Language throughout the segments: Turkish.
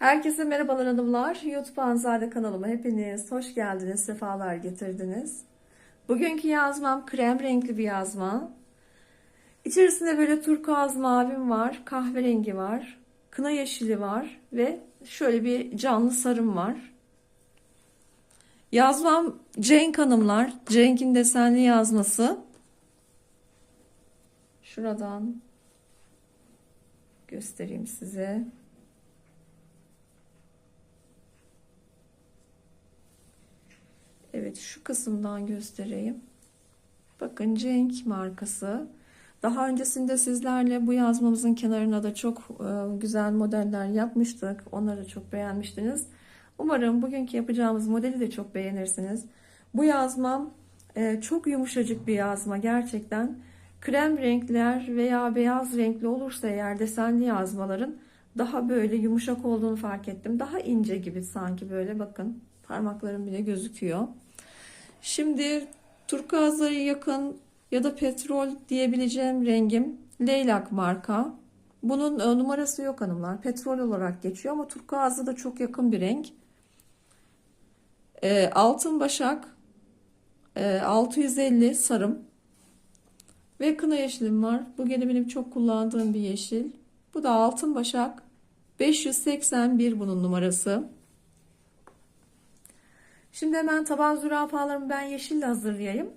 Herkese merhabalar hanımlar. YouTube Anzade kanalıma hepiniz hoş geldiniz, sefalar getirdiniz. Bugünkü yazmam krem renkli bir yazma. İçerisinde böyle turkuaz mavim var, kahverengi var, kına yeşili var ve şöyle bir canlı sarım var. Yazmam Cenk hanımlar. Cenk'in desenli yazması. Şuradan göstereyim size. Evet şu kısımdan göstereyim. Bakın Cenk markası. Daha öncesinde sizlerle bu yazmamızın kenarına da çok e, güzel modeller yapmıştık. Onları da çok beğenmiştiniz. Umarım bugünkü yapacağımız modeli de çok beğenirsiniz. Bu yazmam e, çok yumuşacık bir yazma gerçekten. Krem renkler veya beyaz renkli olursa eğer desenli yazmaların daha böyle yumuşak olduğunu fark ettim. Daha ince gibi sanki böyle bakın parmaklarım bile gözüküyor. Şimdi turkuazlara yakın ya da petrol diyebileceğim rengim leylak marka. Bunun e, numarası yok hanımlar. Petrol olarak geçiyor ama turkuaz'a da çok yakın bir renk. E, altın başak e, 650 sarım ve kına yeşilim var. Bu gene benim çok kullandığım bir yeşil. Bu da altın başak 581 bunun numarası. Şimdi hemen taban zürafalarımı ben yeşille hazırlayayım.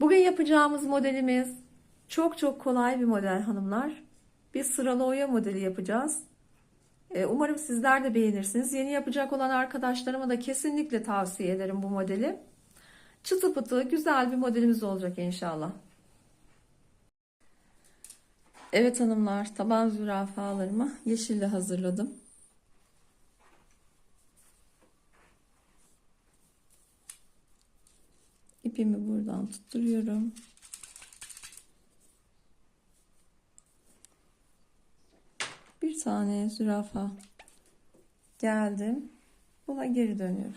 Bugün yapacağımız modelimiz çok çok kolay bir model hanımlar. Bir sıralı oya modeli yapacağız. Ee, Umarım sizler de beğenirsiniz. Yeni yapacak olan arkadaşlarıma da kesinlikle tavsiye ederim bu modeli. Çıtı pıtı güzel bir modelimiz olacak inşallah. Evet hanımlar taban zürafalarımı yeşille hazırladım. İpimi buradan tutturuyorum. Bir tane zürafa geldim. Buna geri dönüyorum.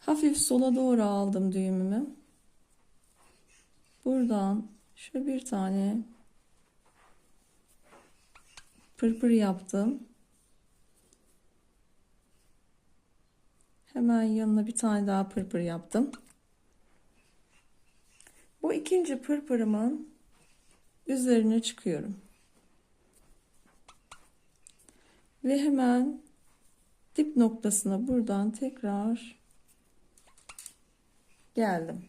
Hafif sola doğru aldım düğümümü. Buradan şöyle bir tane pırpır yaptım. Hemen yanına bir tane daha pırpır yaptım. Bu ikinci pırpırımın üzerine çıkıyorum. Ve hemen dip noktasına buradan tekrar geldim.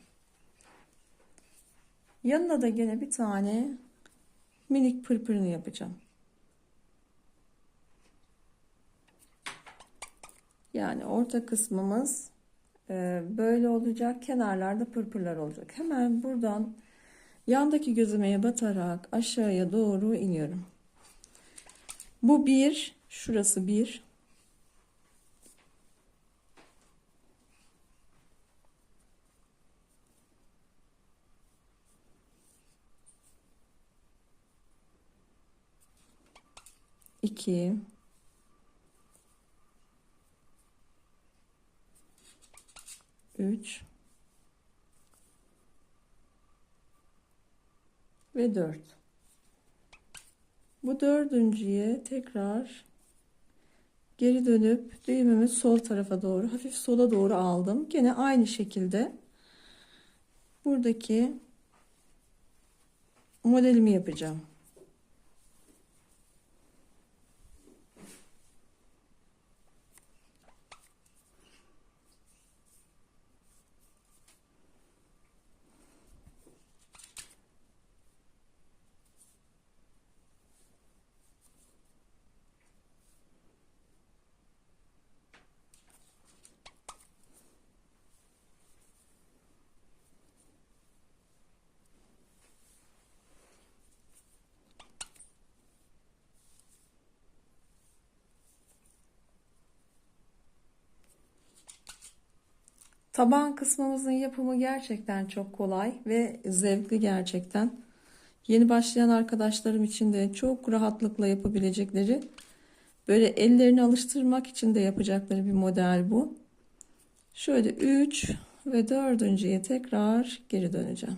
Yanına da gene bir tane minik pırpırını yapacağım. Yani orta kısmımız e, böyle olacak. Kenarlarda pırpırlar olacak. Hemen buradan yandaki gözümeye batarak aşağıya doğru iniyorum. Bu bir. Şurası bir. İki. 3 ve 4. Bu dördüncüye tekrar geri dönüp düğümümü sol tarafa doğru hafif sola doğru aldım. Gene aynı şekilde buradaki modelimi yapacağım. Taban kısmımızın yapımı gerçekten çok kolay ve zevkli gerçekten. Yeni başlayan arkadaşlarım için de çok rahatlıkla yapabilecekleri, böyle ellerini alıştırmak için de yapacakları bir model bu. Şöyle 3 ve 4.ye tekrar geri döneceğim.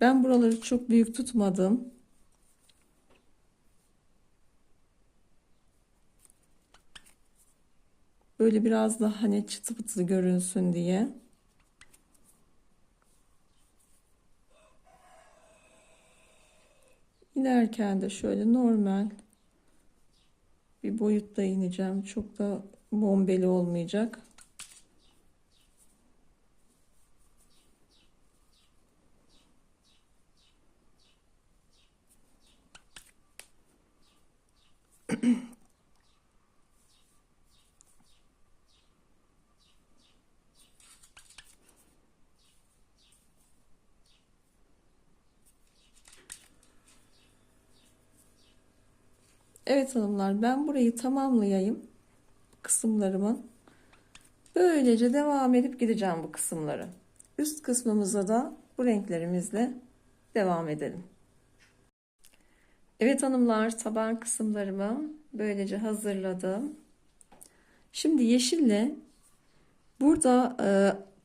Ben buraları çok büyük tutmadım. Böyle biraz daha hani çıtı pıtı görünsün diye. İnerken de şöyle normal bir boyutta ineceğim. Çok da bombeli olmayacak. Evet hanımlar ben burayı tamamlayayım kısımlarımı. Böylece devam edip gideceğim bu kısımları. Üst kısmımıza da bu renklerimizle devam edelim. Evet hanımlar taban kısımlarımı böylece hazırladım. Şimdi yeşille burada e,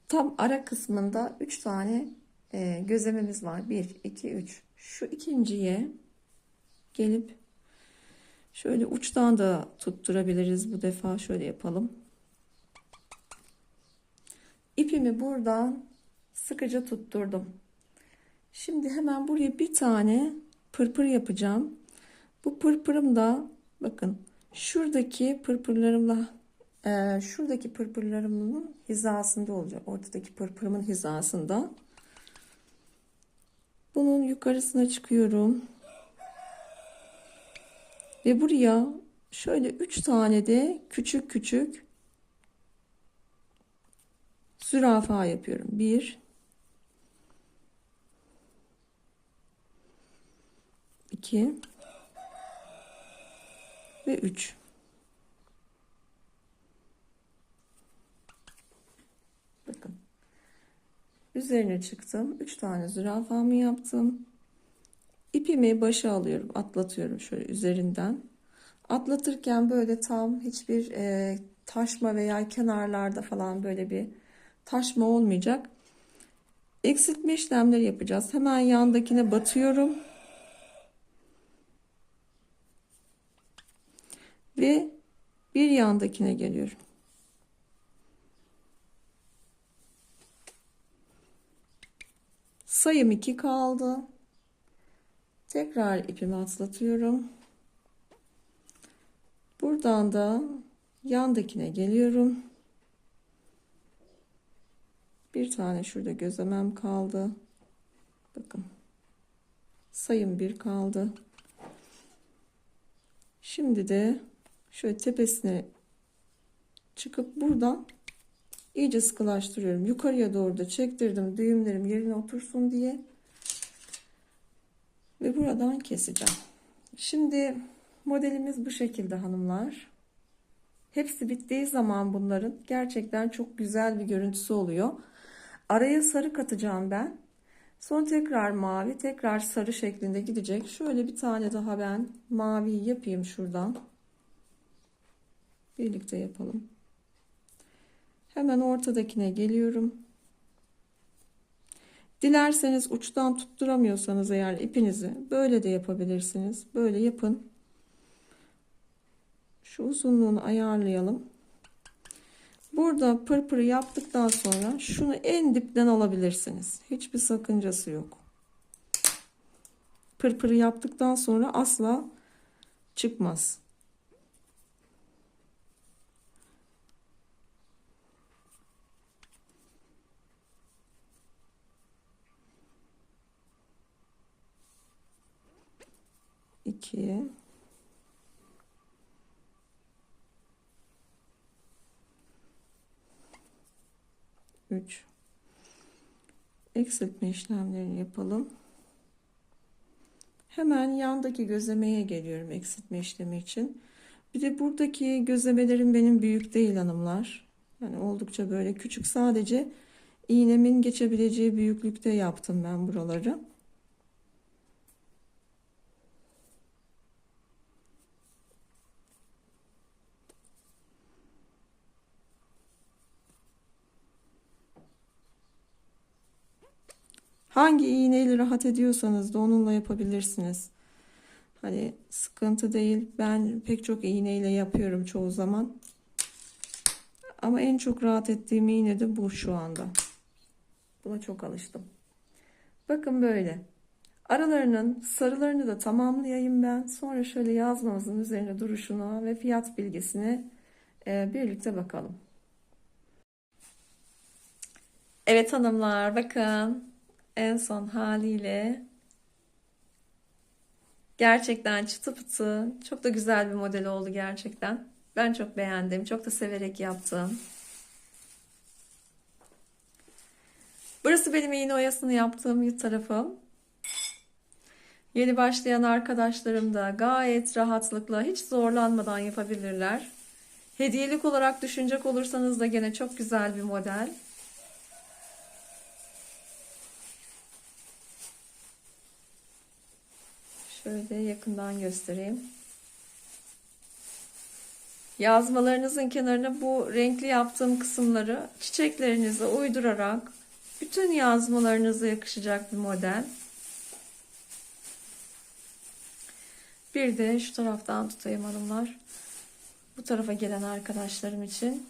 tam ara kısmında 3 tane e, gözlememiz var. 1, 2, 3. Şu ikinciye gelip Şöyle uçtan da tutturabiliriz bu defa. Şöyle yapalım. İpimi buradan sıkıca tutturdum. Şimdi hemen buraya bir tane pırpır yapacağım. Bu pırpırım da bakın şuradaki pırpırlarımla e, şuradaki pırpırlarımın hizasında olacak. Ortadaki pırpırımın hizasında. Bunun yukarısına çıkıyorum. Ve buraya şöyle 3 tane de küçük küçük zürafa yapıyorum. 1 2 ve 3 Bakın. Üzerine çıktım. 3 tane zürafamı yaptım. İpimi başa alıyorum, atlatıyorum şöyle üzerinden. Atlatırken böyle tam hiçbir e, taşma veya kenarlarda falan böyle bir taşma olmayacak. Eksiltme işlemleri yapacağız. Hemen yandakine batıyorum. Ve bir yandakine geliyorum. Sayım 2 kaldı. Tekrar ipimi atlatıyorum. Buradan da yandakine geliyorum. Bir tane şurada gözlemem kaldı. Bakın. Sayım bir kaldı. Şimdi de şöyle tepesine çıkıp buradan iyice sıkılaştırıyorum. Yukarıya doğru da çektirdim düğümlerim yerine otursun diye ve buradan keseceğim. Şimdi modelimiz bu şekilde hanımlar. Hepsi bittiği zaman bunların gerçekten çok güzel bir görüntüsü oluyor. Araya sarı katacağım ben. Sonra tekrar mavi, tekrar sarı şeklinde gidecek. Şöyle bir tane daha ben mavi yapayım şuradan. Birlikte yapalım. Hemen ortadakine geliyorum. Dilerseniz uçtan tutturamıyorsanız eğer ipinizi böyle de yapabilirsiniz. Böyle yapın. Şu uzunluğunu ayarlayalım. Burada pırpırı yaptıktan sonra şunu en dipten alabilirsiniz. Hiçbir sakıncası yok. Pırpırı yaptıktan sonra asla çıkmaz. 2 3 eksiltme işlemlerini yapalım. Hemen yandaki gözlemeye geliyorum eksiltme işlemi için. Bir de buradaki gözlemelerim benim büyük değil hanımlar. Yani oldukça böyle küçük sadece iğnemin geçebileceği büyüklükte yaptım ben buraları. Hangi iğneyle rahat ediyorsanız da onunla yapabilirsiniz. Hani sıkıntı değil. Ben pek çok iğneyle yapıyorum çoğu zaman. Ama en çok rahat ettiğim iğne de bu şu anda. Buna çok alıştım. Bakın böyle. Aralarının sarılarını da tamamlayayım ben. Sonra şöyle yazmamızın üzerine duruşuna ve fiyat bilgisine e, birlikte bakalım. Evet hanımlar bakın en son haliyle gerçekten çıtı pıtı çok da güzel bir model oldu gerçekten. Ben çok beğendim. Çok da severek yaptım. Burası benim iğne oyasını yaptığım tarafım. Yeni başlayan arkadaşlarım da gayet rahatlıkla hiç zorlanmadan yapabilirler. Hediyelik olarak düşünecek olursanız da gene çok güzel bir model. Şöyle yakından göstereyim. Yazmalarınızın kenarına bu renkli yaptığım kısımları çiçeklerinize uydurarak bütün yazmalarınıza yakışacak bir model. Bir de şu taraftan tutayım hanımlar. Bu tarafa gelen arkadaşlarım için.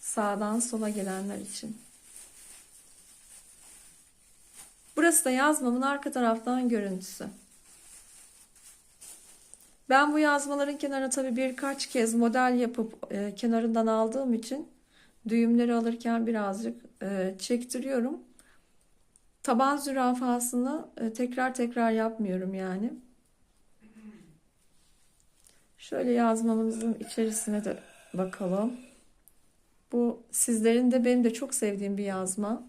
Sağdan sola gelenler için. Burası da yazmamın arka taraftan görüntüsü. Ben bu yazmaların kenarına tabii birkaç kez model yapıp e, kenarından aldığım için düğümleri alırken birazcık e, çektiriyorum. Taban zürafasını e, tekrar tekrar yapmıyorum yani. Şöyle yazmamızın içerisine de bakalım. Bu sizlerin de benim de çok sevdiğim bir yazma.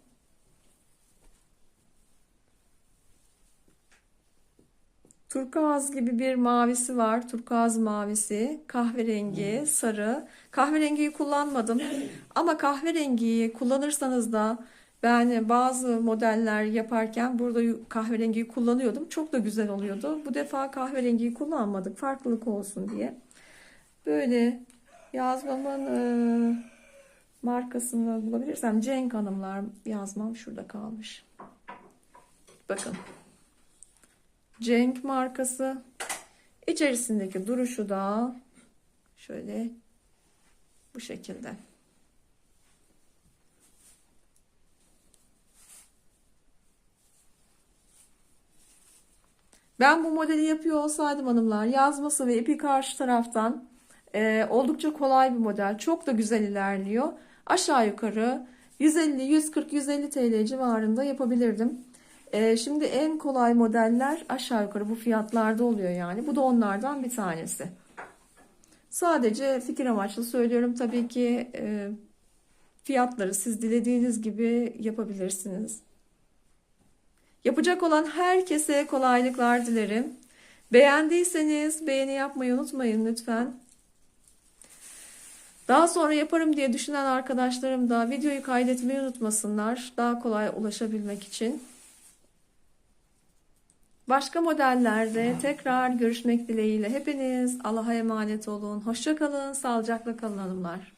Turkuaz gibi bir mavisi var. Turkuaz mavisi, kahverengi, sarı. Kahverengiyi kullanmadım. Ama kahverengiyi kullanırsanız da ben bazı modeller yaparken burada kahverengiyi kullanıyordum. Çok da güzel oluyordu. Bu defa kahverengiyi kullanmadık. Farklılık olsun diye. Böyle yazmamın e, markasını bulabilirsem Cenk Hanımlar yazmam şurada kalmış. Bakın. Cenk markası. İçerisindeki duruşu da şöyle bu şekilde. Ben bu modeli yapıyor olsaydım hanımlar yazması ve ipi karşı taraftan e, oldukça kolay bir model. Çok da güzel ilerliyor. Aşağı yukarı 150, 140, 150 TL civarında yapabilirdim. E, şimdi en kolay modeller aşağı yukarı bu fiyatlarda oluyor yani. Bu da onlardan bir tanesi. Sadece fikir amaçlı söylüyorum. Tabii ki e, fiyatları siz dilediğiniz gibi yapabilirsiniz. Yapacak olan herkese kolaylıklar dilerim. Beğendiyseniz beğeni yapmayı unutmayın lütfen. Daha sonra yaparım diye düşünen arkadaşlarım da videoyu kaydetmeyi unutmasınlar. Daha kolay ulaşabilmek için. Başka modellerde tekrar görüşmek dileğiyle hepiniz Allah'a emanet olun. Hoşçakalın, sağlıcakla kalın hanımlar.